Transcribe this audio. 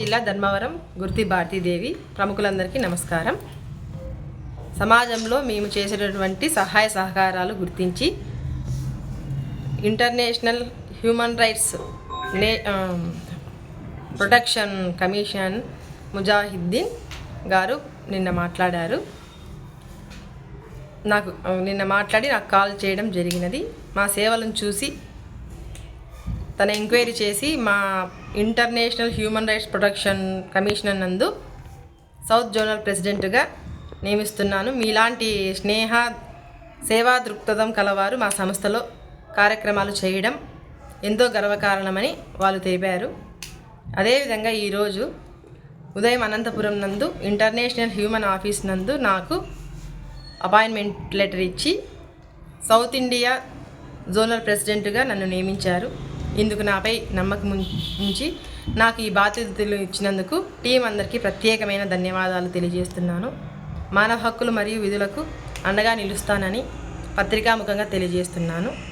జిల్లా ధర్మవరం గుర్తి భారతీదేవి ప్రముఖులందరికీ నమస్కారం. సమాజంలో మేము చేసేటటువంటి సహాయ సహకారాలు గుర్తించి ఇంటర్నేషనల్ హ్యూమన్ రైట్స్ నే ప్రొటెక్షన్ కమిషన్ ముజాహిద్దీన్ గారు నిన్న మాట్లాడారు. నాకు నిన్న మాట్లాడి నాకు కాల్ చేయడం జరిగినది. మా సేవలను చూసి తన ఎంక్వైరీ చేసి మా international human rights protection commissioner నందు సౌత్ జోనల్ ప్రెసిడెంట్గా నియమిస్తున్నాను. మీలాంటి స్నేహ సేవా దృక్పథం కలవారు మా సంస్థలో కార్యక్రమాలు చేయడం ఎంతో గర్వకారణమని వాళ్ళు తెలిపారు. అదేవిధంగా ఈరోజు ఉదయం అనంతపురం నందు ఇంటర్నేషనల్ హ్యూమన్ ఆఫీస్ నందు నాకు అపాయింట్మెంట్ లెటర్ ఇచ్చి సౌత్ ఇండియా జోనల్ ప్రెసిడెంట్గా నన్ను నియమించారు. ఇందుకు నాపై నమ్మకం ఉంచి నాకు ఈ బాధ్యతలు ఇచ్చినందుకు టీం అందరికీ ప్రత్యేకమైన ధన్యవాదాలు తెలియజేస్తున్నాను. మానవ హక్కులు మరియు విధులకు అండగా నిలుస్తానని పత్రికాముఖంగా తెలియజేస్తున్నాను.